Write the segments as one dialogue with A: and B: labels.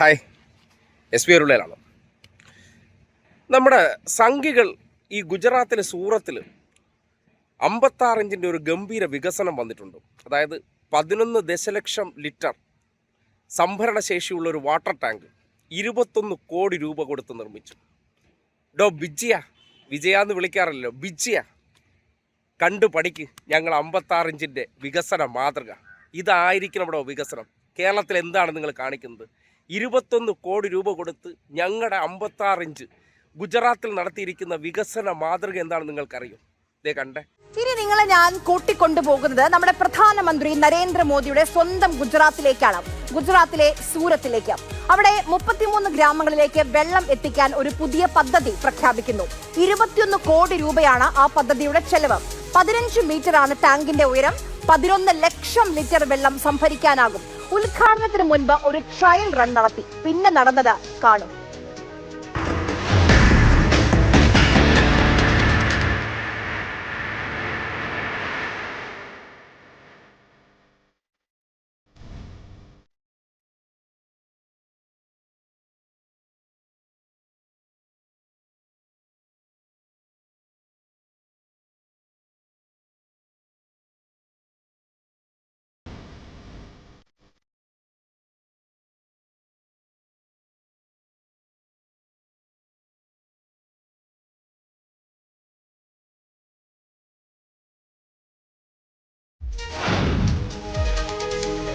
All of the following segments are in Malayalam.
A: ഹായ്. എസ് പി അരുളയിലാണ് നമ്മുടെ സംഘികൾ ഈ ഗുജറാത്തിലെ സൂറത്തിൽ അമ്പത്താറിഞ്ചിന്റെ ഒരു ഗംഭീര വികസനം വന്നിട്ടുണ്ട്. അതായത് പതിനൊന്ന് ദശലക്ഷം ലിറ്റർ സംഭരണശേഷിയുള്ള ഒരു വാട്ടർ ടാങ്ക് ഇരുപത്തൊന്ന് കോടി രൂപ കൊടുത്ത് നിർമ്മിച്ചു. ഡോ ബിജിയ വിജയ എന്ന് വിളിക്കാറില്ലല്ലോ. ബിജിയ കണ്ടു പഠിക്ക്. ഞങ്ങൾ അമ്പത്താറിഞ്ചിന്റെ വികസന മാതൃക. ഇതായിരിക്കണം ഇവിടെ വികസനം. കേരളത്തിൽ എന്താണ് നിങ്ങൾ കാണിക്കുന്നത്? ഇരുപത്തൊന്ന് കോടി രൂപ കൊടുത്ത് ഞങ്ങളുടെ അമ്പത്താറിഞ്ച് ഗുജറാത്തിൽ നടത്തിയിരിക്കുന്ന വികസന മാതൃക എന്താണെന്ന് നിങ്ങൾക്കറിയും? ഇതേ കണ്ടേ.
B: ഇനി നിങ്ങളെ ഞാൻ കൂട്ടിക്കൊണ്ടുപോകുന്നത് നമ്മുടെ പ്രധാനമന്ത്രി നരേന്ദ്രമോദിയുടെ സ്വന്തം ഗുജറാത്തിലേക്കാണ്. ഗുജറാത്തിലെ സൂരത്തിലേക്ക്. അവിടെ മുപ്പത്തിമൂന്ന് ഗ്രാമങ്ങളിലേക്ക് വെള്ളം എത്തിക്കാൻ ഒരു പുതിയ പദ്ധതി പ്രഖ്യാപിക്കുന്നു. ഇരുപത്തിയൊന്ന് കോടി രൂപയാണ് ആ പദ്ധതിയുടെ ചെലവ്. പതിനഞ്ച് മീറ്ററാണ് ടാങ്കിന്റെ ഉയരം. പതിനൊന്ന് ലക്ഷം ലിറ്റർ വെള്ളം സംഭരിക്കാനാകും. ഉദ്ഘാടനത്തിന് മുൻപ് ഒരു ട്രയൽ റൺ നടത്തി. പിന്നെ നടന്നത് കാണും.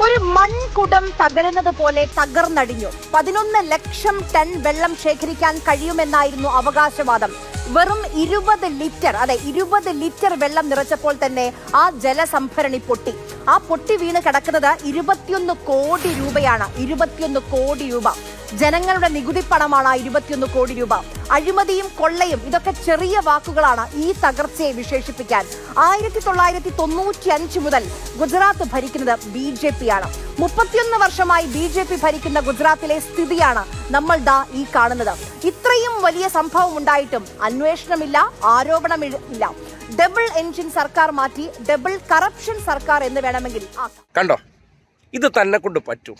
B: ഒരു മൺകുടം തകരുന്നത് പോലെ തകർന്നടിഞ്ഞു. പതിനൊന്ന് ലക്ഷം ടൺ വെള്ളം ശേഖരിക്കാൻ കഴിയുമെന്നായിരുന്നു അവകാശവാദം. വെറും ഇരുപത് ലിറ്റർ അതെ ഇരുപത് ലിറ്റർ വെള്ളം നിറച്ചപ്പോൾ തന്നെ ആ ജലസംഭരണി പൊട്ടി. ആ പൊട്ടി വീണ് കിടക്കുന്നത് ഇരുപത്തിയൊന്ന് കോടി രൂപയാണ്. ഇരുപത്തിയൊന്ന് കോടി രൂപ. ജനങ്ങളുടെ നികുതി പണമാണ് ഇരുപത്തിയൊന്ന് കോടി രൂപ. അഴിമതിയും കൊള്ളയും ഇതൊക്കെ ചെറിയ വാക്കുകളാണ് ഈ തകർച്ചയെ വിശേഷിപ്പിക്കാൻ. ആയിരത്തി തൊള്ളായിരത്തി തൊണ്ണൂറ്റി അഞ്ച് മുതൽ ഗുജറാത്ത് ഭരിക്കുന്നത് ബി ജെ പി ആണ്. മുപ്പത്തിയൊന്ന് വർഷമായി ബി ജെ പി ഭരിക്കുന്ന ഗുജറാത്തിലെ സ്ഥിതിയാണ് നമ്മൾ ദാ ഈ കാണുന്നത്. ഇത്രയും വലിയ സംഭവം ഉണ്ടായിട്ടും അന്വേഷണമില്ല ആരോപണമില്ല. ഡബിൾ എൻജിൻ സർക്കാർ മാറ്റി ഡബിൾ കറപ്ഷൻ സർക്കാർ എന്ന് വേണമെങ്കിൽ
A: കണ്ടോ? ഇത് തന്നെ കൊണ്ട് പറ്റും.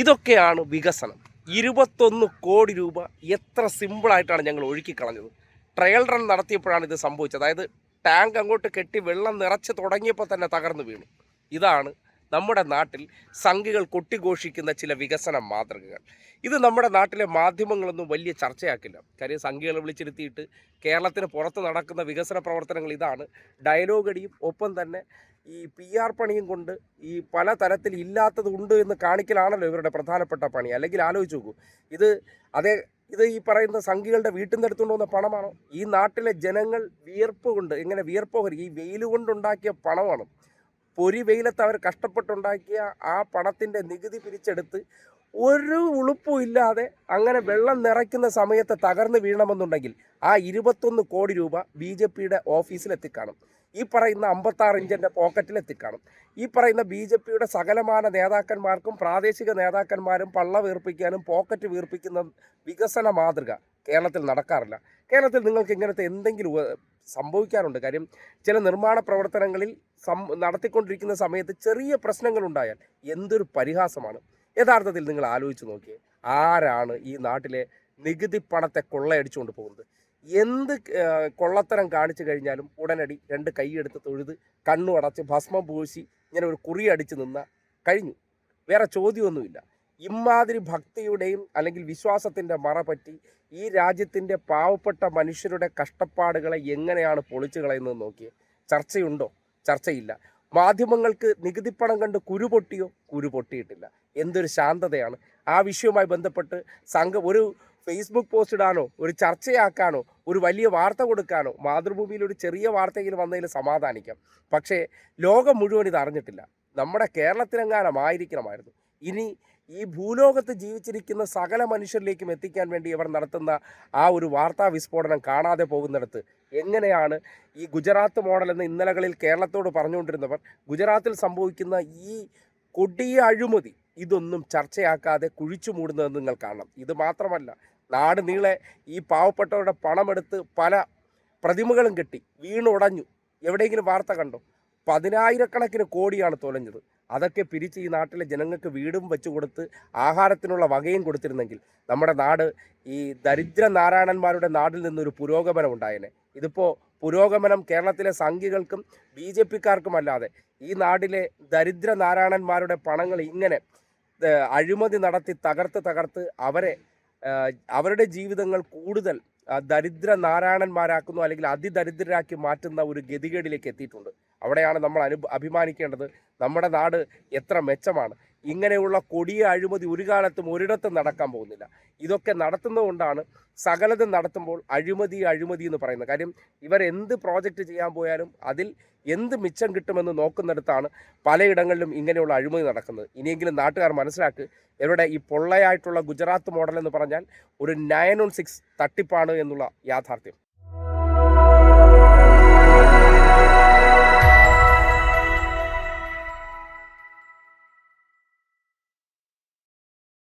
A: ഇതൊക്കെയാണ് വികസനം. ഇരുപത്തൊന്ന് കോടി രൂപ എത്ര സിമ്പിളായിട്ടാണ് ഞങ്ങൾ ഒഴുക്കിക്കളഞ്ഞത് ട്രയൽ റൺ നടത്തിയപ്പോഴാണ് ഇത് സംഭവിച്ചത്. അതായത് ടാങ്ക് അങ്ങോട്ട് കെട്ടി വെള്ളം നിറച്ച് തുടങ്ങിയപ്പോൾ തന്നെ തകർന്നു വീണു. ഇതാണ് നമ്മുടെ നാട്ടിൽ സംഘികൾ കൊട്ടിഘോഷിക്കുന്ന ചില വികസന മാതൃകകൾ. ഇത് നമ്മുടെ നാട്ടിലെ മാധ്യമങ്ങളൊന്നും വലിയ ചർച്ചയാക്കില്ല. കാര്യം സംഘികളെ വിളിച്ചിരുത്തിയിട്ട് കേരളത്തിന് പുറത്ത് നടക്കുന്ന വികസന പ്രവർത്തനങ്ങൾ ഇതാണ്. ഡയലോഗടിയും ഒപ്പം തന്നെ ഈ പി ആർ പണിയും കൊണ്ട് ഈ പല തരത്തിൽ ഇല്ലാത്തത് ഉണ്ട് എന്ന് കാണിക്കലാണല്ലോ ഇവരുടെ പ്രധാനപ്പെട്ട പണി. അല്ലെങ്കിൽ ആലോചിച്ച് നോക്കൂ. ഇത് അതേ ഇത് ഈ പറയുന്ന സംഘികളുടെ വീട്ടിൽ നിന്ന് എടുത്തുകൊണ്ട് വന്ന പണമാണോ? ഈ നാട്ടിലെ ജനങ്ങൾ വിയർപ്പ് കൊണ്ട് ഇങ്ങനെ വിയർപ്പ് ഈ വെയിൽ കൊണ്ടുണ്ടാക്കിയ പണമാണ്. പൊരി വെയിലത്ത് അവർ കഷ്ടപ്പെട്ടുണ്ടാക്കിയ ആ പണത്തിന്റെ നികുതി പിരിച്ചെടുത്ത് ഒരു ഉളുപ്പും ഇല്ലാതെ അങ്ങനെ വെള്ളം നിറയ്ക്കുന്ന സമയത്ത് തകർന്നു വീഴണമെന്നുണ്ടെങ്കിൽ ആ ഇരുപത്തൊന്ന് കോടി രൂപ ബി ജെ പിയുടെ ഓഫീസിൽ എത്തിക്കാണും ഈ പറയുന്ന അമ്പത്താറ് ഇഞ്ചിന്റെ പോക്കറ്റിൽ എത്തിക്കാണും ഈ പറയുന്ന ബി ജെ പിയുടെ സകലമാന നേതാക്കന്മാർക്കും പ്രാദേശിക നേതാക്കന്മാരും പള്ള വീർപ്പിക്കാനും പോക്കറ്റ് വീർപ്പിക്കുന്ന വികസന മാതൃക കേരളത്തിൽ നടക്കാറില്ല. കേരളത്തിൽ നിങ്ങൾക്ക് ഇങ്ങനത്തെ എന്തെങ്കിലും സംഭവിക്കാറുണ്ട്? കാര്യം ചില നിർമ്മാണ പ്രവർത്തനങ്ങളിൽ സം നടത്തിക്കൊണ്ടിരിക്കുന്ന സമയത്ത് ചെറിയ പ്രശ്നങ്ങളുണ്ടായാൽ എന്തൊരു പരിഹാസമാണ്? യഥാർത്ഥത്തിൽ നിങ്ങൾ ആലോചിച്ച് നോക്കിയേ ആരാണ് ഈ നാട്ടിലെ നികുതി പണത്തെ കൊള്ളയടിച്ചുകൊണ്ട് പോകുന്നത്? എന്ത് കൊള്ളത്തരം കാണിച്ചു കഴിഞ്ഞാലും ഉടനടി രണ്ട് കൈയെടുത്ത് തൊഴുത് കണ്ണു അടച്ച് ഭസ്മം പൂശി ഇങ്ങനെ ഒരു കുറി അടിച്ച് നിന്ന കഴിഞ്ഞു. വേറെ ചോദ്യമൊന്നുമില്ല. ഇമാതിരി ഭക്തിയുടെയും അല്ലെങ്കിൽ വിശ്വാസത്തിന്റെ മറ പറ്റി ഈ രാജ്യത്തിന്റെ പാവപ്പെട്ട മനുഷ്യരുടെ കഷ്ടപ്പാടുകളെ എങ്ങനെയാണ് പൊളിച്ചു കളയുന്നത് നോക്കിയേ. ചർച്ചയുണ്ടോ? ചർച്ചയില്ല. മാധ്യമങ്ങൾക്ക് നികുതിപ്പണം കണ്ട് കുരു പൊട്ടിയോ? കുരു പൊട്ടിയിട്ടില്ല. എന്തൊരു ശാന്തതയാണ്. ആ വിഷയവുമായി ബന്ധപ്പെട്ട് സംഘം ഒരു ഫേസ്ബുക്ക് പോസ്റ്റ് ഇടാനോ ഒരു ചർച്ചയാക്കാനോ ഒരു വലിയ വാർത്ത കൊടുക്കാനോ മാതൃഭൂമിയിൽ ഒരു ചെറിയ വാർത്തയെങ്കിലും വന്നതിൽ സമാധാനിക്കാം. പക്ഷേ ലോകം മുഴുവൻ ഇത് അറിഞ്ഞിട്ടില്ല. നമ്മുടെ കേരളത്തിലെങ്ങാനും ആയിരിക്കണമായിരുന്നു ഇനി ഈ ഭൂലോകത്ത് ജീവിച്ചിരിക്കുന്ന സകല മനുഷ്യരിലേക്കും എത്തിക്കാൻ വേണ്ടി ഇവർ നടത്തുന്ന ആ ഒരു വാർത്താ വിസ്ഫോടനം കാണാതെ പോകുന്നിടത്ത് എങ്ങനെയാണ് ഈ ഗുജറാത്ത് മോഡൽ എന്ന ഇന്നലകളിൽ കേരളത്തോട് പറഞ്ഞുകൊണ്ടിരുന്നവർ ഗുജറാത്തിൽ സംഭവിക്കുന്ന ഈ കൊടിയ അഴിമതി ഇതൊന്നും ചർച്ചയാക്കാതെ കുഴിച്ചു മൂടുന്നതെന്ന് നിങ്ങൾ കാണണം. ഇത് മാത്രമല്ല നാട് നീളെ ഈ പാവപ്പെട്ടവരുടെ പണമെടുത്ത് പല പ്രതിമകളും കെട്ടി വീണുടഞ്ഞു എവിടെയെങ്കിലും വാർത്ത കണ്ടോ? പതിനായിരക്കണക്കിന് കോടിയാണ് തൊലഞ്ഞത്. അതൊക്കെ പിരിച്ച് ഈ നാട്ടിലെ ജനങ്ങൾക്ക് വീടും വെച്ചു കൊടുത്ത് ആഹാരത്തിനുള്ള വകയും കൊടുത്തിരുന്നെങ്കിൽ നമ്മുടെ നാട് ഈ ദരിദ്ര നാരായണന്മാരുടെ നാടിൽ നിന്നൊരു പുരോഗമനം ഉണ്ടായേനെ. ഇതിപ്പോൾ പുരോഗമനം കേരളത്തിലെ സംഘികൾക്കും ബി ജെ പിക്കാർക്കുമല്ലാതെ ഈ നാട്ടിലെ ദരിദ്ര നാരായണന്മാരുടെ പണങ്ങൾ ഇങ്ങനെ അഴിമതി നടത്തി തകർത്ത് തകർത്ത് അവരെ അവരുടെ ജീവിതങ്ങൾ കൂടുതൽ ദരിദ്ര നാരായണന്മാരാക്കുന്നു അല്ലെങ്കിൽ അതിദരിദ്രരാക്കി മാറ്റുന്ന ഒരു ഗതികേടിലേക്ക് എത്തിയിട്ടുണ്ട്. അവിടെയാണ് നമ്മൾ അനു അഭിമാനിക്കേണ്ടത്. നമ്മുടെ നാട് എത്ര മെച്ചമാണ്. ഇങ്ങനെയുള്ള കൊടിയ അഴിമതി ഒരു കാലത്തും ഒരിടത്തും നടക്കാൻ പോകുന്നില്ല. ഇതൊക്കെ നടത്തുന്നതുകൊണ്ടാണ് സകലതും നടത്തുമ്പോൾ അഴിമതി അഴിമതി എന്ന് പറയുന്നത്. കാര്യം ഇവർ എന്ത് പ്രോജക്റ്റ് ചെയ്യാൻ പോയാലും അതിൽ എന്ത് മിച്ചം കിട്ടുമെന്ന് നോക്കുന്നിടത്താണ് പലയിടങ്ങളിലും ഇങ്ങനെയുള്ള അഴിമതി നടക്കുന്നത്. ഇനിയെങ്കിലും നാട്ടുകാർ മനസ്സിലാക്ക് ഇവരുടെ ഈ പൊള്ളയായിട്ടുള്ള ഗുജറാത്ത് മോഡൽ എന്ന് പറഞ്ഞാൽ ഒരു നയൻ ഓൺ സിക്സ് തട്ടിപ്പാണ് എന്നുള്ള യാഥാർത്ഥ്യം.